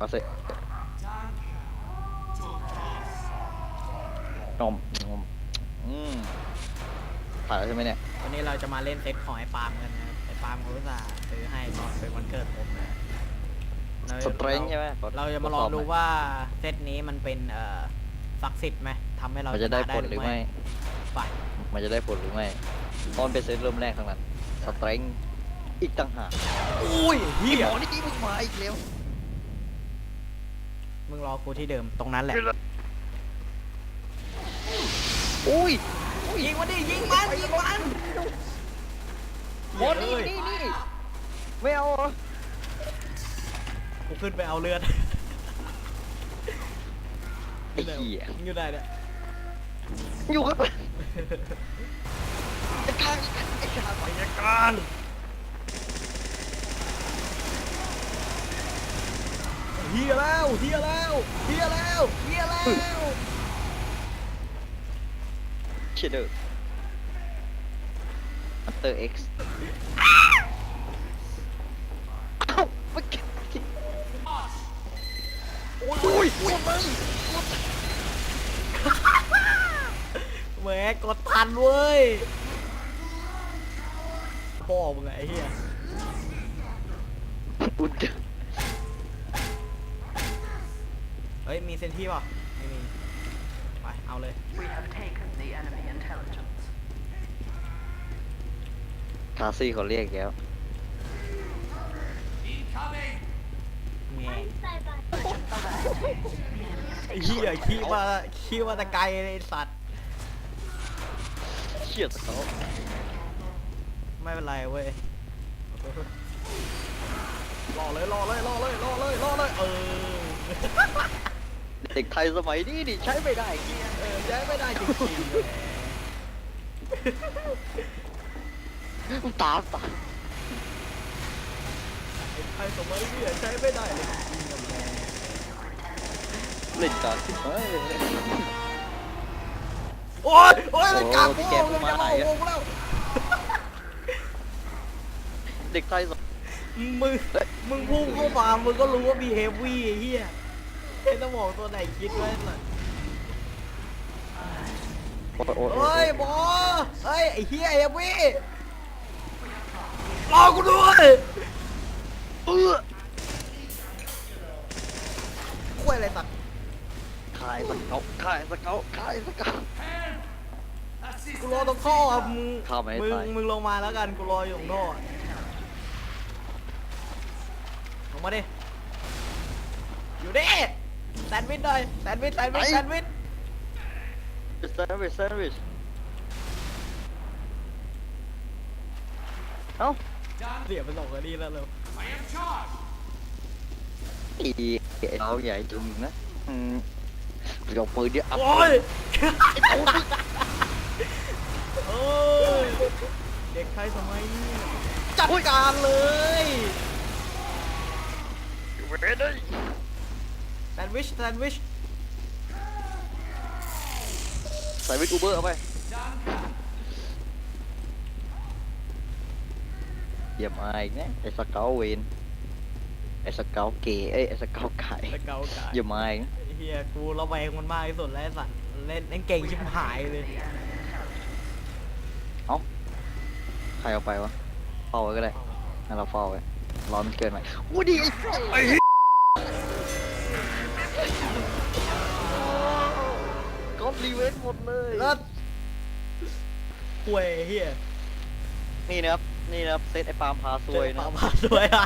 วะเซ็นมนมอืมถ่ายแล้วใช่ไหมเนี่ยวันนี้เราจะมาเล่นเซตของไอ้ปาล์มกันนะครับไอ้ปาล์มเขาอุตส่าห์ซื้อให้ตอนเป็นวันเกิดผมนะเราสเตรนใช่ไหมกเราจะมาลองดูว่าเซตนี้มันเป็นเอ่อศักดิ์สิทธิ์ไหมทำให้เรามันจะได้ชผลหรือไม่ ไปมันจะได้ผลหรือไม่ตอนเป็นเซตเริ่มแรกทั้งนั้นสเตรนอีกต่างหากอุ้ยเฮียหมอนี่มึงมาอีกแล้ว มึงรอกูที่เดิมตรงนั้นแหละ อุ้ยยิงมันดิยิงมันยิงมันหมอนี่นี่นี่ไม่เอาเหรอกูขึ้นไปเอาเลือดไอ้เหี้ยอยู่ไหนเนี่ยอยู่ครับไอ้กลางไอ้กลางไปกันเฮียแล้วเฮียแล้วเฮียแล้วเฮียแล้วเชดเดอร์อัตเตอร์เอ็กซ์เอ้าเมื่อกี้โอ้ยอุ้ยอุ้ยมึงแหมกดทันเว้ยพ่อมึงไงไอ้เหี้ยอุ่น มีเซนที่ป่ะไม่มีไปเอาเลย We have taken the enemy intelligence. คาซี่เขาเรียกแล้วแงไอ้เหี้ยขี้มาขี้มาแตะไกลเลยไอ้สัตว์ เชี่ยตะเขาไม่เป็นไรเว้ยรอเลยรอเลยรอเลยรอเลยรอเลยเออ เด็กไทยสมัยนี้ดิใช้ไม่ได้เออย้ไม่ได้จริงๆตามตามไอ้ไทยสมัยนี้ใช้ไม่ได้เลยเล่นการที่เฮ้ยโอ้ยโอ้ยมันกลับโอ้ยแกงกูมันมาจะไหนเข้าอะวงแล้วเด็กไทยสมึงมึงพุ่งเข้ามามึงก็รู้ว่ามีเฮฟวี่เหี้ย สมองตัวไหนคิดไว้น่ะโอ้ยโอ้ยโอ้เฮ้ยยบอเฮ้ยไอ้เหี้ยเฮฟวี่รอกูด้วยเออคุยอะไรสักขายสเกาขายสเกาขายสเกา กูรอตรงท่ออะมึงเข้าไปให้มึงตายมึงลงมาแล้วกันกูรออยู่ตรงท่ออะลงมาดิอยู่ดิ แซนด์วิชหน่อยแซนด์วิชแซนด์วิชแซนด์วิชแซนด์วิชแซนด์วิชเอ้าเสียไปสองนาทีแล้วเร็วไอ้ไอ้เราใหญ่จุงนะอืมยกมือเดียวอัพโอ้ยโอ้ยเด็กไทยสมัยนี้จัดการเลยเว้ยเลย แซนด์วิชแซนด์วิชใส่วิทอูเบอร์เอาไปเยี่ยมอายอีกนะไอ้สเกลเวนไอ้สเกลเกย์เอ้ยไอ้สเกลไก่ตะเกากายเยี่ยมอายนะเฮียกูระแวงมันมากที่สุดแล้วไอ้สัตว์เล่นเล่นเก่งชิบหายเลยใครเอาไปวะเฝ้าไว้ก็ได้งั้นเราเฝ้าไว้รอมันเกินไหมอู้ดีไอ้ รีเวนหมดเลยแล้วป่วยเฮียนี่นะครับ นี่นะครับ เซตไอ้ปาล์มพาซวยเจอนะ ปามาด้วยอะ